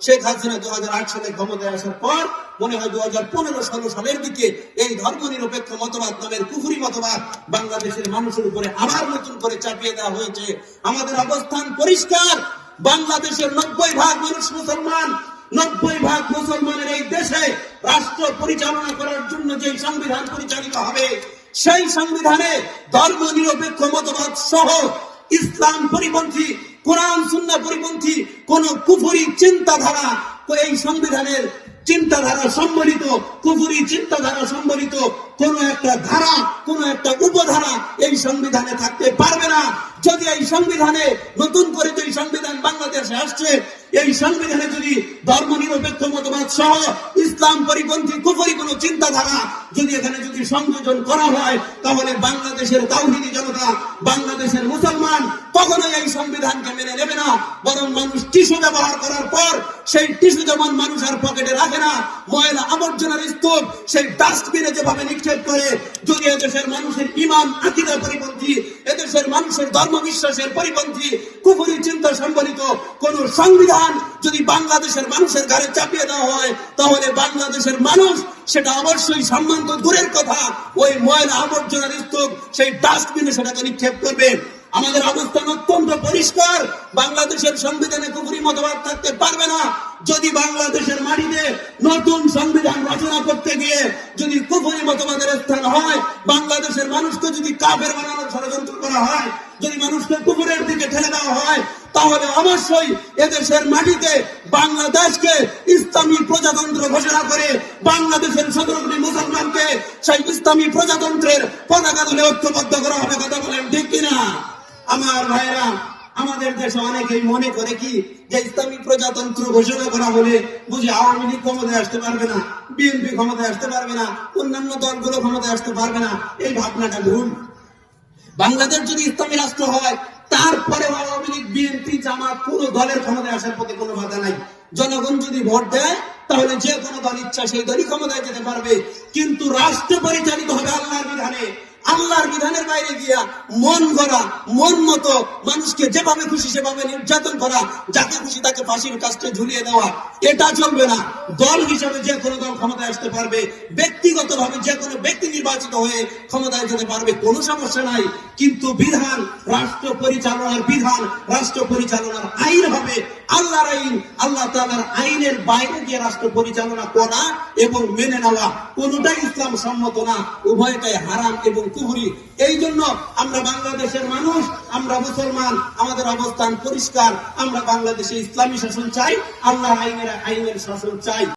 শেখ হাসিনা দু সালে ক্ষমতায় আসার পর মনে হয় দু হাজার পনেরো ষোলো সালের দিকে এই ধর্ম নিরপেক্ষ মতবাদ নামের কুফুরি মতবাদ বাংলাদেশের মানুষের উপরে আবার নতুন করে চাপিয়ে দেওয়া হয়েছে। আমাদের অবস্থান পরিষ্কার। বাংলাদেশের নব্বই ভাগ মানুষ মুসলমান। নব্বই ভাগ মুসলমানের এই দেশে রাষ্ট্র পরিচালনা করার জন্য যে সংবিধান পরিচালিত হবে, সেই সংবিধানে ধর্ম নিরপেক্ষ মতবাদ সহ ইসলাম পরিপন্থী কোরআন সুন্না পরিপন্থী কোন কুফুরি চিন্তাধারা, এই সংবিধানের চিন্তাধারা সম্বলিত, কুফুরি চিন্তাধারা সম্বলিত কোন একটা ধারা, কোন একটা উপধারা এই সংবিধানে থাকতে পারবে না। যদি এই সংবিধানে নতুন করে যে সংবিধান বাংলাদেশে আসছে, এই সংবিধানে যদি ধর্ম নিরপেক্ষ মতবাদ সহ ইসলাম পরিপন্থী কুফরি কোন চিন্তাধারা যদি এখানে যদি সংযোজন করা হয়, তাহলে বাংলাদেশের তাওহিদি জনতা, বাংলাদেশের মুসলমান কখনোই এই সংবিধানকে না, বরং মানুষ টিস্যু ব্যবহার করার পর সেই টিস্যু যেমন মানুষ আর পকেটে রাখে না, ময়লা আবর্জনার স্তূপ, সেই ডাস্টবিনে যেভাবে নিক্ষেপ করে, যদি এদেশের মানুষের ইমান আকিদা পরিপন্থী, এদেশের মানুষের ধর্ম বিশ্বাসের পরিপন্থী, কুফুরি চিন্তা সম্বলিত কোন সংবিধান যদি বাংলাদেশের মানুষের ঘাড়ে চাপিয়ে দেওয়া হয়, তাহলে বাংলাদেশের মানুষ সেটা অবশ্যই সম্মান তো দূরের কথা, ওই ময়লা আবর্জনার স্তূপ, সেই ডাস্টবিনে সেটাকে নিক্ষেপ করবে। আমাদের অবস্থান অত্যন্ত পরিষ্কার। বাংলাদেশের সংবিধানে কুফুরি মতবাদ থাকতে পারবে না। যদি বাংলাদেশের মাটিতে নতুন সংবিধান রচনা করতে গিয়ে যদি কুফুরি মতবাদের স্থান হয়, বাংলাদেশের মানুষকে যদি কাফের বানানোর ষড়যন্ত্র করা হয়, যদি মানুষকে কুকুরের দিকে ঠেলে দেওয়া হয়, তাহলে অবশ্যই এদেশের মাটিতে বাংলাদেশকে ইসলামী প্রজাতন্ত্র ঘোষণা করে বাংলাদেশের সতেরো মুসলমানকে সেই ইসলামী প্রজাতন্ত্রের পতাকা তুলে ঐক্যবদ্ধ করা হবে, কথা বলেন ঠিক কিনা? আমার ভাইরা আমাদের দেশে অনেকেই মনে করে কি যে ইসলামী প্রজাতন্ত্র ঘোষণা করা হলে বুঝি আওয়ামী লীগ ক্ষমতায় আসতে পারবে না, বিএনপি ক্ষমতায় আসতে পারবে না, অন্যান্য দলগুলো ক্ষমতায় আসতে পারবে না, এই ভাবনাটা ভুল। বাংলাদেশ যদি ইসলামী রাষ্ট্র হয় তারপরে আওয়ামী লীগ, বিএনপি, জামাত কোন দলের ক্ষমতায় আসার প্রতি কোনো বাধা নাই। জনগণ যদি ভোট দেয়, তাহলে যে কোনো দল ইচ্ছা সেই দলই ক্ষমতায় যেতে পারবে। কিন্তু রাষ্ট্র পরিচালিত হবে আল্লাহর বিধানে। আল্লাহর বিধানের বাইরে গিয়া মন গড়া মন মতো মানুষকে যেভাবে খুশি সেভাবে নির্যাতন করা, যাকে খুশি তাকে ফাঁসির কাজটা ঝুলিয়ে দেওয়া, এটা চলবে না। দল হিসাবে যে কোনো দল ক্ষমতায় আসতে পারবে ব্যক্তিগত ভাবে যে কোনো ব্যক্তি নির্বাচিত হয়ে ক্ষমতায় যেতে পারবে, কোনো সমস্যা নাই। কিন্তু বিধান, রাষ্ট্র পরিচালনার বিধান, রাষ্ট্র পরিচালনার আইন হবে আল্লাহর আইন, আল্লাহ তাআলার আইনের বাইরে গিয়ে রাষ্ট্র পরিচালনা করা এবং মেনে নেওয়া। কোনটাই ইসলাম সম্মত না। উভয়টাই হারাম এবং কুহুরি এই জন্য আমরা বাংলাদেশের মানুষ, আমরা মুসলমান, আমাদের অবস্থান পরিষ্কার, আমরা বাংলাদেশে ইসলামী শাসন চাই আল্লাহ আইনের আইনের শাসন চাই।